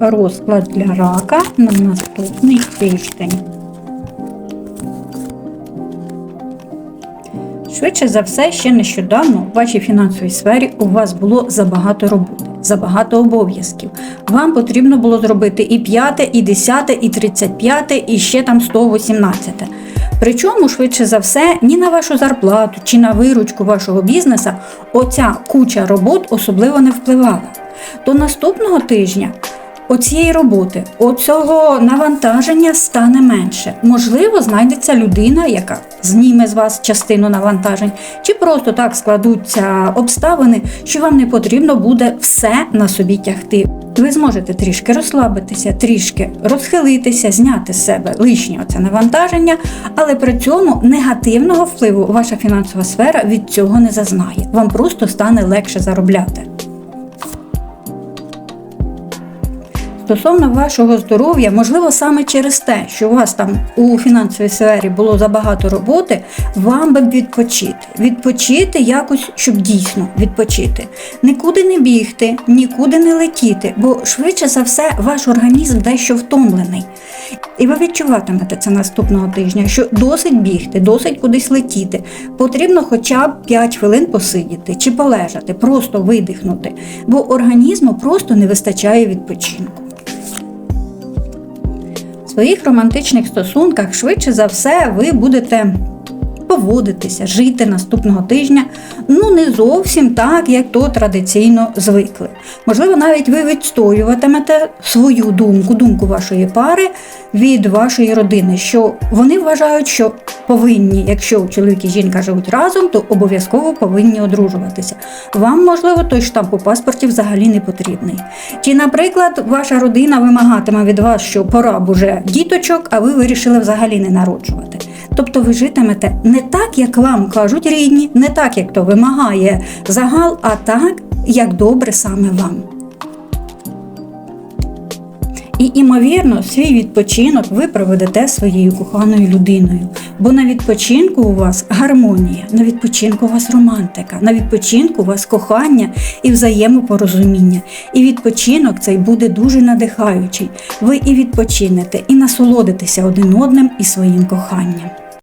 розклад для рака на наступний тиждень. Швидше за все, ще нещодавно в вашій фінансовій сфері у вас було забагато роботи, забагато обов'язків. Вам потрібно було зробити і 5, і 10, і 35, і ще там 118. Причому, швидше за все, ні на вашу зарплату чи на виручку вашого бізнеса оця куча робот особливо не впливала. До наступного тижня оцієї роботи, оцього навантаження стане менше. Можливо, знайдеться людина, яка зніме з вас частину навантажень, чи просто так складуться обставини, що вам не потрібно буде все на собі тягти. Ви зможете трішки розслабитися, трішки розхилитися, зняти з себе лишнє оце навантаження, але при цьому негативного впливу ваша фінансова сфера від цього не зазнає. Вам просто стане легше заробляти. Стосовно вашого здоров'я, можливо, саме через те, що у вас там у фінансовій сфері було забагато роботи, вам би відпочити. Відпочити якось, щоб дійсно відпочити. Нікуди не бігти, нікуди не летіти, бо швидше за все ваш організм дещо втомлений. І ви відчуватимете це наступного тижня, що досить бігти, досить кудись летіти. Потрібно хоча б 5 хвилин посидіти чи полежати, просто видихнути, бо організму просто не вистачає відпочинку. Своїх романтичних стосунках швидше за все ви будете поводитися, жити наступного тижня, ну не зовсім так, як то традиційно звикли. Можливо, навіть ви відстоюватимете свою думку, думку вашої пари від вашої родини, що вони вважають, що повинні, якщо чоловік і жінка живуть разом, то обов'язково повинні одружуватися. Вам, можливо, той штамп у паспорті взагалі не потрібний. Чи, наприклад, ваша родина вимагатиме від вас, що пора б уже діточок, а ви вирішили взагалі не народжувати. Тобто ви житимете не так, як вам кажуть рідні, не так, як то вимагає загал, а так, як добре саме вам. І, імовірно, свій відпочинок ви проведете своєю коханою людиною. Бо на відпочинку у вас гармонія, на відпочинку у вас романтика, на відпочинку у вас кохання і взаємопорозуміння. І відпочинок цей буде дуже надихаючий. Ви і відпочинете, і насолодитеся один одним і своїм коханням.